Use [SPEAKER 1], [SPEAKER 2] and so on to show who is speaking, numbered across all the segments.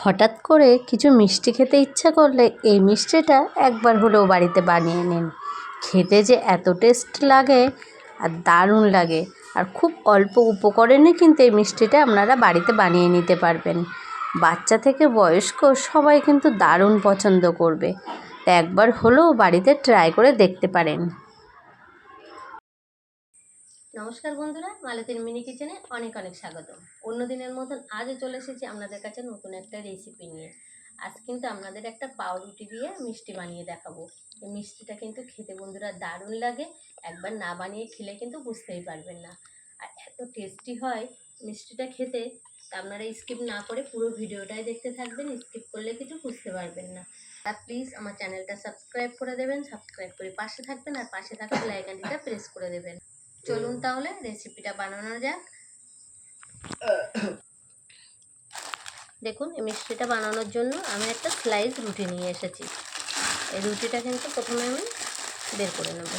[SPEAKER 1] হঠাৎ করে কিছু মিষ্টি খেতে ইচ্ছা করলে এই মিষ্টিটা একবার হলেও বাড়িতে বানিয়ে নিন। খেতে যে এত টেস্ট লাগে আর দারুণ লাগে। আর খুব অল্প উপকরণে কিন্তু এই মিষ্টিটা আপনারা বাড়িতে বানিয়ে নিতে পারবেন। বাচ্চা থেকে বয়স্ক সবাই কিন্তু দারুণ পছন্দ করবে। একবার হলেও বাড়িতে ট্রাই করে দেখতে পারেন। নমস্কার বন্ধুরা, মালতীর মিনি কিচেনে অনেক অনেক স্বাগত অন্য দিনের মতন আজও চলে এসেছি আপনাদের কাছে নতুন একটা রেসিপি নিয়ে। আজ কিন্তু আপনাদের একটা পাউরুটি দিয়ে মিষ্টি বানিয়ে দেখাবো। এই মিষ্টিটা কিন্তু খেতে বন্ধুরা দারুণ লাগে, একবার না বানিয়ে খেলে কিন্তু বুঝতেই পারবেন না। আর এত টেস্টি হয় মিষ্টিটা খেতে আপনারা স্কিপ না করে পুরো ভিডিওটাই দেখতে থাকবেন স্কিপ করলে কিছু বুঝতে পারবেন না। আর প্লিজ আমার চ্যানেলটা সাবস্ক্রাইব করে দেবেন সাবস্ক্রাইব করে পাশে থাকবেন, আর পাশে থাকা লাইকানটিটা প্রেস করে দেবেন। চলুন তাহলে রেসিপিটা বানানো যাক। দেখুন মিষ্টিটা বানানোর জন্য আমি একটা স্লাইস রুটি নিয়ে এসেছি। এই রুটিটা কিন্তু প্রথমে আমি বের করে নেব।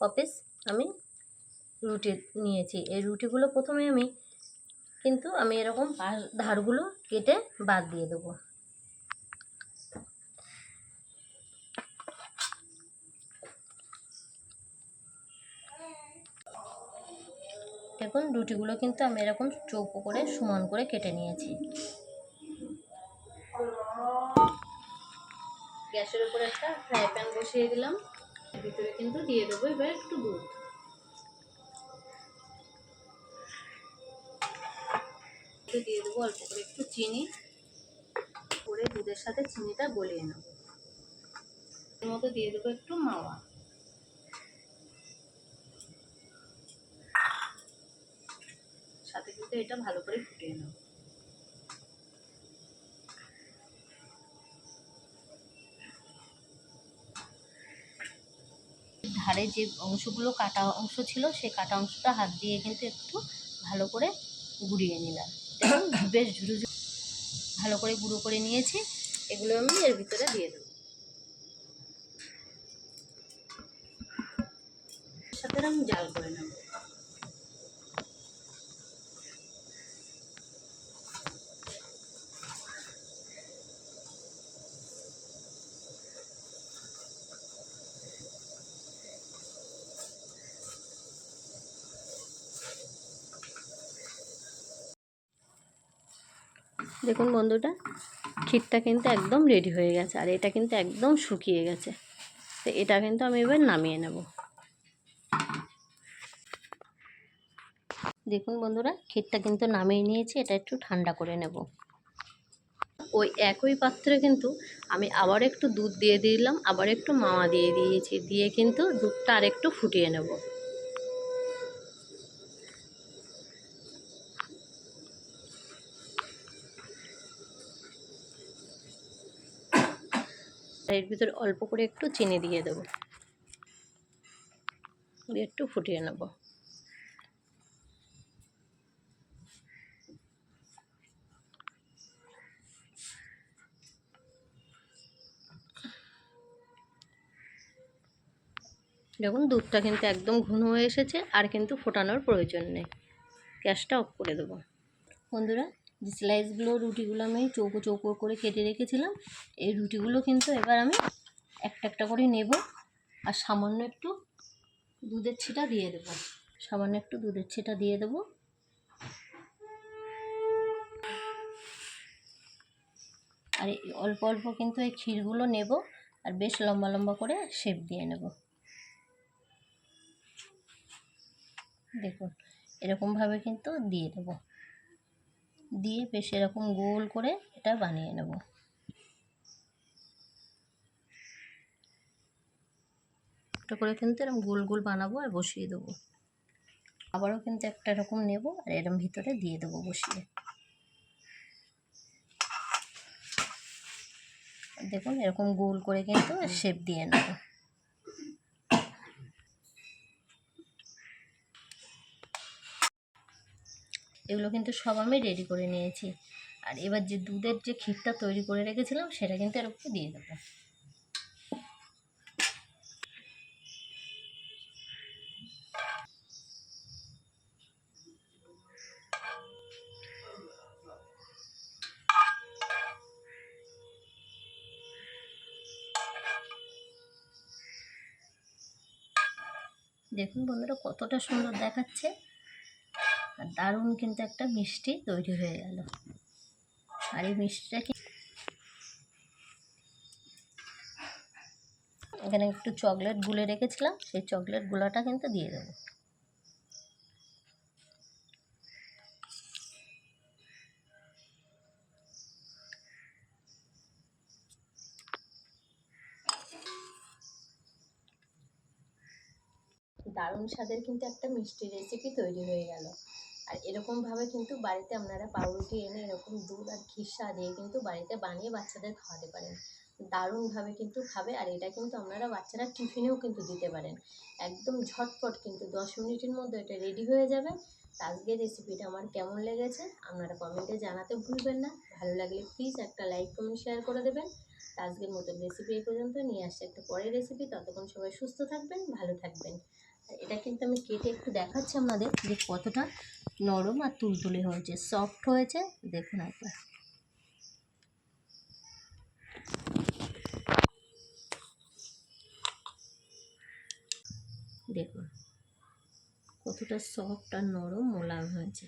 [SPEAKER 1] কপিস আমি রুটি নিয়েছি। এই রুটিগুলো প্রথমে আমি কিন্তু আমি এরকম ধারগুলো কেটে বাদ দিয়ে দেবো। দেখুন, রুটিগুলো কিন্তু আমি এরকম চৌকো করে, সমান করে কেটে নিয়েছি। গ্যাসের উপর একটা ফ্রাই প্যান বসিয়ে দিলাম। ভিতরে কিন্তু দিয়ে দেবো এবার একটু দুধ দিয়ে দেবো অল্প করে একটু চিনি। করে দুধের সাথে চিনিটা গলিয়ে নেব। এর মধ্যে দিয়ে দেবো একটু মাওয়া। কিন্তু এটা ভালো করে ফুটিয়ে নেব ধারে যে অংশগুলো কাটা অংশ ছিল সেই কাটা অংশটা হাত দিয়ে কিন্তু একটু ভালো করে গুঁড়িয়ে নিলাম। বেশ ঝুরু ভালো করে গুঁড়ো করে নিয়েছি। এগুলো আমি এর ভিতরে দিয়ে দেবো। সাথে আমি জাল করে নেব। দেখুন বন্ধুটা ক্ষীরটা কিন্তু একদম রেডি হয়ে গেছে আর এটা কিন্তু একদম শুকিয়ে গেছে। তো এটা কিন্তু আমি এবার নামিয়ে নেব। দেখুন বন্ধুরা, ক্ষীরটা কিন্তু নামিয়ে নিয়েছি, এটা একটু ঠান্ডা করে নেব। ওই একই পাত্রে কিন্তু আমি আবার একটু দুধ দিয়ে দিলাম, আবার একটু মাওয়া দিয়ে দিয়েছি, দিয়ে কিন্তু দুধটা আর একটু ফুটিয়ে নেব। এর ভিতরে অল্প করে একটু চিনি দিয়ে দেবো। দিয়ে একটু ফুটিয়ে নেব। দেখুন, দুধটা কিন্তু একদম ঘন হয়ে এসেছে, আর কিন্তু ফোটানোর প্রয়োজন নেই। গ্যাসটা অফ করে দেবো। বন্ধুরা যে স্লাইসগুলো রুটিগুলো আমি চৌকো চৌকো করে কেটে রেখেছিলাম, এই রুটিগুলো কিন্তু এবার আমি একটা একটা করে নেব আর সামান্য একটু দুধের ছিটা দিয়ে দেব। সামান্য একটু দুধের ছিটা দিয়ে দেব। আর অল্প অল্প কিন্তু এই ক্ষীরগুলো নেব আর বেশ লম্বা লম্বা করে শেপ দিয়ে নেব। দেখুন, এরকমভাবে কিন্তু দিয়ে দেব। দিয়ে বেশ এরকম গোল করে এটা বানিয়ে নেব। একটা করে কিন্তু এরকম গোল গোল বানাবো আর বসিয়ে দেবো। আবারও কিন্তু একটা এরকম নেব আর এরকম ভিতরে দিয়ে দেবো বসিয়ে। দেখুন এরকম গোল করে কিন্তু শেপ দিয়ে নেব। এগুলো কিন্তু সব আমি রেডি করে নিয়েছি। আর এবার যে দুধের যে ক্ষীরটা তৈরি করে রেখেছিলাম, সেটা কিন্তু এর উপরে দিয়ে দেবো। দেখুন বন্ধুরা, কতটা সুন্দর দেখাচ্ছে। আর দারুণ কিন্তু একটা মিষ্টি তৈরি হয়ে গেল। আর এই মিষ্টিটা কি এখানে একটু চকলেট গুলে রেখেছিলাম, সেই চকলেট গুলাটা কিন্তু দিয়ে দেবো। দারুণ স্বাদের কিন্তু একটা মিষ্টি রেসিপি তৈরি হয়ে গেল। এরকমভাবে কিন্তু বাড়িতে আপনারা পাউরুটি এনে এরকম দুধ আর খিসা দিয়ে কিন্তু বাড়িতে বানিয়ে বাচ্চাদের খাওয়াতে পারেন। দারুণভাবে কিন্তু খাবে আর এটা কিন্তু আপনারা বাচ্চারা টিফিনেও কিন্তু দিতে পারেন। একদম ঝটপট কিন্তু দশ মিনিটের মধ্যে এটা রেডি হয়ে যাবে। আজকের রেসিপিটা আমার কেমন লেগেছে আপনারা কমেন্টে জানাতে ভুলবেন না। ভালো লাগলে প্লিজ একটা লাইক কমেন্ট শেয়ার করে দেবেন। আজকের মতন রেসিপি এই পর্যন্ত। নিয়ে আসছে একটা পরের রেসিপি ততক্ষণ সবাই সুস্থ থাকবেন, ভালো থাকবেন। এটা কিন্তু আমি কেটে একটু দেখাচ্ছি আপনাদের যে কতটা নরম আর তুলতুলে হয়েছে। সফট হয়েছে। দেখুন একবার। দেখুন। কতটা সফট আর নরম মোলায়েম হয়েছে।